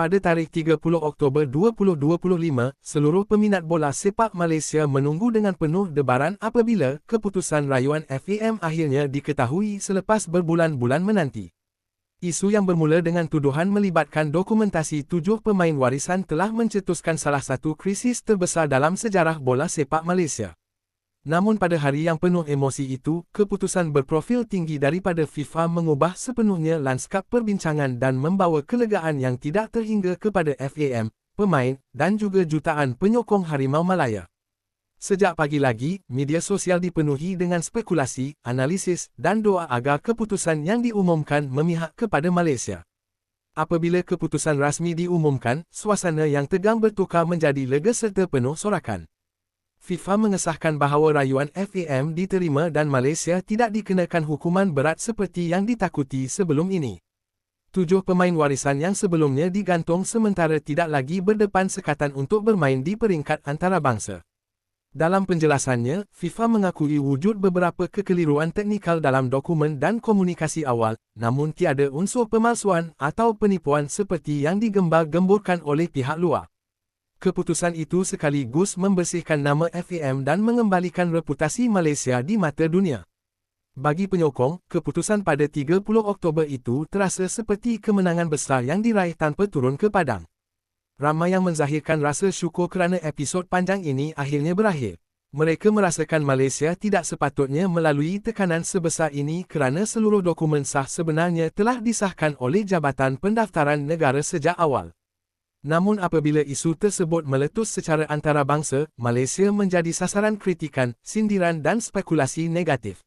Pada tarikh 30 Oktober 2025, seluruh peminat bola sepak Malaysia menunggu dengan penuh debaran apabila keputusan rayuan FAM akhirnya diketahui selepas berbulan-bulan menanti. Isu yang bermula dengan tuduhan melibatkan dokumentasi tujuh pemain warisan telah mencetuskan salah satu krisis terbesar dalam sejarah bola sepak Malaysia. Namun pada hari yang penuh emosi itu, keputusan berprofil tinggi daripada FIFA mengubah sepenuhnya lanskap perbincangan dan membawa kelegaan yang tidak terhingga kepada FAM, pemain, dan juga jutaan penyokong Harimau Malaya. Sejak pagi lagi, media sosial dipenuhi dengan spekulasi, analisis, dan doa agar keputusan yang diumumkan memihak kepada Malaysia. Apabila keputusan rasmi diumumkan, suasana yang tegang bertukar menjadi lega serta penuh sorakan. FIFA mengesahkan bahawa rayuan FAM diterima dan Malaysia tidak dikenakan hukuman berat seperti yang ditakuti sebelum ini. Tujuh pemain warisan yang sebelumnya digantung sementara tidak lagi berdepan sekatan untuk bermain di peringkat antarabangsa. Dalam penjelasannya, FIFA mengakui wujud beberapa kekeliruan teknikal dalam dokumen dan komunikasi awal, namun tiada unsur pemalsuan atau penipuan seperti yang digembar-gemburkan oleh pihak luar. Keputusan itu sekaligus membersihkan nama FAM dan mengembalikan reputasi Malaysia di mata dunia. Bagi penyokong, keputusan pada 30 Oktober itu terasa seperti kemenangan besar yang diraih tanpa turun ke padang. Ramai yang menzahirkan rasa syukur kerana episod panjang ini akhirnya berakhir. Mereka merasakan Malaysia tidak sepatutnya melalui tekanan sebesar ini kerana seluruh dokumen sah sebenarnya telah disahkan oleh Jabatan Pendaftaran Negara sejak awal. Namun apabila isu tersebut meletus secara antarabangsa, Malaysia menjadi sasaran kritikan, sindiran dan spekulasi negatif.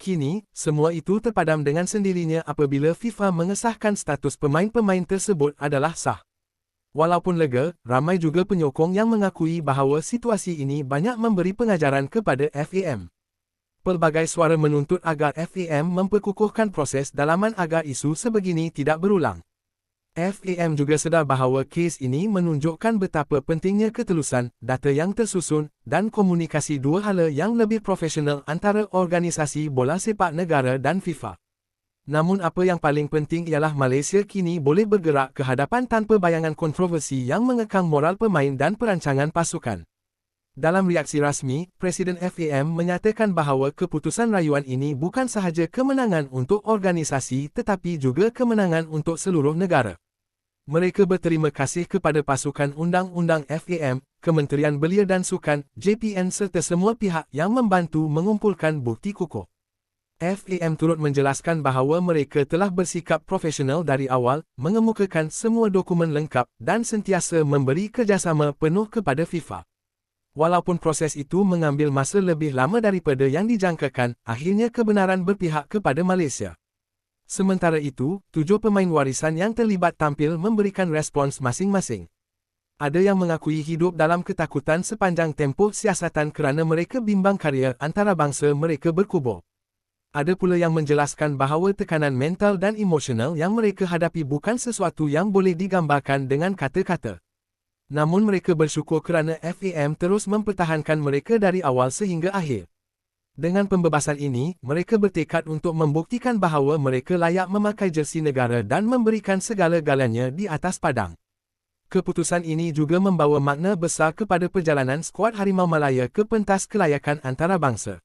Kini, semua itu terpadam dengan sendirinya apabila FIFA mengesahkan status pemain-pemain tersebut adalah sah. Walaupun lega, ramai juga penyokong yang mengakui bahawa situasi ini banyak memberi pengajaran kepada FAM. Pelbagai suara menuntut agar FAM memperkukuhkan proses dalaman agar isu sebegini tidak berulang. FAM juga sedar bahawa kes ini menunjukkan betapa pentingnya ketelusan, data yang tersusun, dan komunikasi dua hala yang lebih profesional antara organisasi bola sepak negara dan FIFA. Namun apa yang paling penting ialah Malaysia kini boleh bergerak ke hadapan tanpa bayangan kontroversi yang mengekang moral pemain dan perancangan pasukan. Dalam reaksi rasmi, Presiden FAM menyatakan bahawa keputusan rayuan ini bukan sahaja kemenangan untuk organisasi tetapi juga kemenangan untuk seluruh negara. Mereka berterima kasih kepada pasukan undang-undang FAM, Kementerian Belia dan Sukan, JPN serta semua pihak yang membantu mengumpulkan bukti kukuh. FAM turut menjelaskan bahawa mereka telah bersikap profesional dari awal, mengemukakan semua dokumen lengkap dan sentiasa memberi kerjasama penuh kepada FIFA. Walaupun proses itu mengambil masa lebih lama daripada yang dijangkakan, akhirnya kebenaran berpihak kepada Malaysia. Sementara itu, tujuh pemain warisan yang terlibat tampil memberikan respons masing-masing. Ada yang mengakui hidup dalam ketakutan sepanjang tempoh siasatan kerana mereka bimbang karya antarabangsa mereka berkubur. Ada pula yang menjelaskan bahawa tekanan mental dan emosional yang mereka hadapi bukan sesuatu yang boleh digambarkan dengan kata-kata. Namun mereka bersyukur kerana FAM terus mempertahankan mereka dari awal sehingga akhir. Dengan pembebasan ini, mereka bertekad untuk membuktikan bahawa mereka layak memakai jersi negara dan memberikan segala-galanya di atas padang. Keputusan ini juga membawa makna besar kepada perjalanan skuad Harimau Malaya ke pentas kelayakan antarabangsa.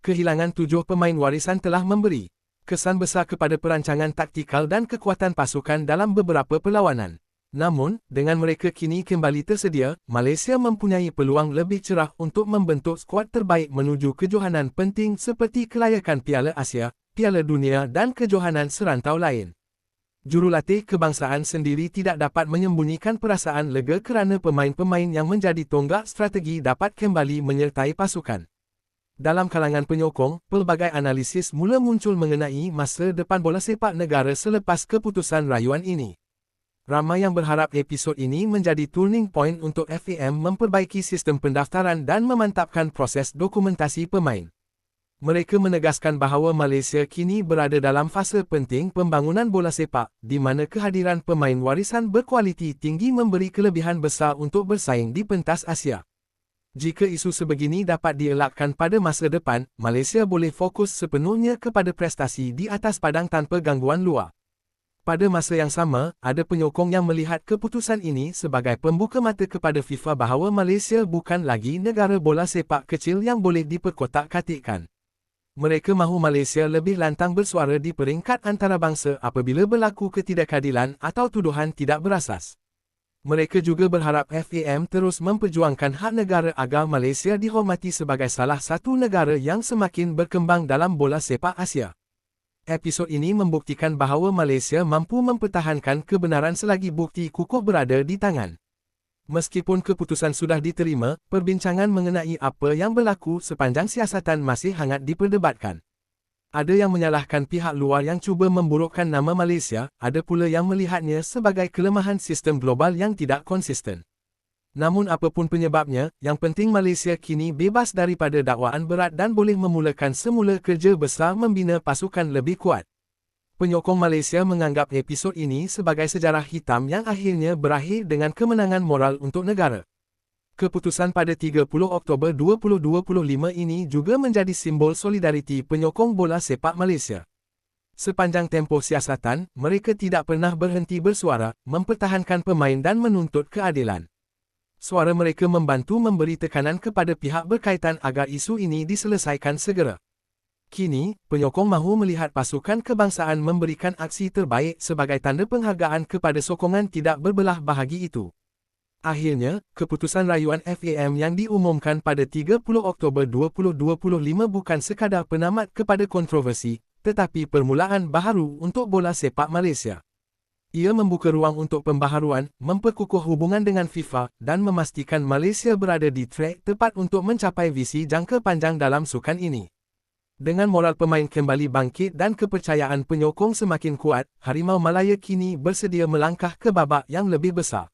Kehilangan tujuh pemain warisan telah memberi kesan besar kepada perancangan taktikal dan kekuatan pasukan dalam beberapa perlawanan. Namun, dengan mereka kini kembali tersedia, Malaysia mempunyai peluang lebih cerah untuk membentuk skuad terbaik menuju kejohanan penting seperti kelayakan Piala Asia, Piala Dunia dan kejohanan serantau lain. Jurulatih kebangsaan sendiri tidak dapat menyembunyikan perasaan lega kerana pemain-pemain yang menjadi tonggak strategi dapat kembali menyertai pasukan. Dalam kalangan penyokong, pelbagai analisis mula muncul mengenai masa depan bola sepak negara selepas keputusan rayuan ini. Ramai yang berharap episod ini menjadi turning point untuk FAM memperbaiki sistem pendaftaran dan memantapkan proses dokumentasi pemain. Mereka menegaskan bahawa Malaysia kini berada dalam fasa penting pembangunan bola sepak, di mana kehadiran pemain warisan berkualiti tinggi memberi kelebihan besar untuk bersaing di pentas Asia. Jika isu sebegini dapat dielakkan pada masa depan, Malaysia boleh fokus sepenuhnya kepada prestasi di atas padang tanpa gangguan luar. Pada masa yang sama, ada penyokong yang melihat keputusan ini sebagai pembuka mata kepada FIFA bahawa Malaysia bukan lagi negara bola sepak kecil yang boleh diperkotak-katikkan. Mereka mahu Malaysia lebih lantang bersuara di peringkat antarabangsa apabila berlaku ketidakadilan atau tuduhan tidak berasas. Mereka juga berharap FAM terus memperjuangkan hak negara agar Malaysia dihormati sebagai salah satu negara yang semakin berkembang dalam bola sepak Asia. Episod ini membuktikan bahawa Malaysia mampu mempertahankan kebenaran selagi bukti kukuh berada di tangan. Meskipun keputusan sudah diterima, perbincangan mengenai apa yang berlaku sepanjang siasatan masih hangat diperdebatkan. Ada yang menyalahkan pihak luar yang cuba memburukkan nama Malaysia, ada pula yang melihatnya sebagai kelemahan sistem global yang tidak konsisten. Namun apapun penyebabnya, yang penting Malaysia kini bebas daripada dakwaan berat dan boleh memulakan semula kerja besar membina pasukan lebih kuat. Penyokong Malaysia menganggap episod ini sebagai sejarah hitam yang akhirnya berakhir dengan kemenangan moral untuk negara. Keputusan pada 30 Oktober 2025 ini juga menjadi simbol solidariti penyokong bola sepak Malaysia. Sepanjang tempoh siasatan, mereka tidak pernah berhenti bersuara, mempertahankan pemain dan menuntut keadilan suara mereka membantu memberi tekanan kepada pihak berkaitan agar isu ini diselesaikan segera. Kini, penyokong mahu melihat pasukan kebangsaan memberikan aksi terbaik sebagai tanda penghargaan kepada sokongan tidak berbelah bahagi itu. Akhirnya, keputusan rayuan FAM yang diumumkan pada 30 Oktober 2025 bukan sekadar penamat kepada kontroversi, tetapi permulaan baharu untuk bola sepak Malaysia. Ia membuka ruang untuk pembaharuan, memperkukuh hubungan dengan FIFA, dan memastikan Malaysia berada di trek tepat untuk mencapai visi jangka panjang dalam sukan ini. Dengan moral pemain kembali bangkit dan kepercayaan penyokong semakin kuat, Harimau Malaya kini bersedia melangkah ke babak yang lebih besar.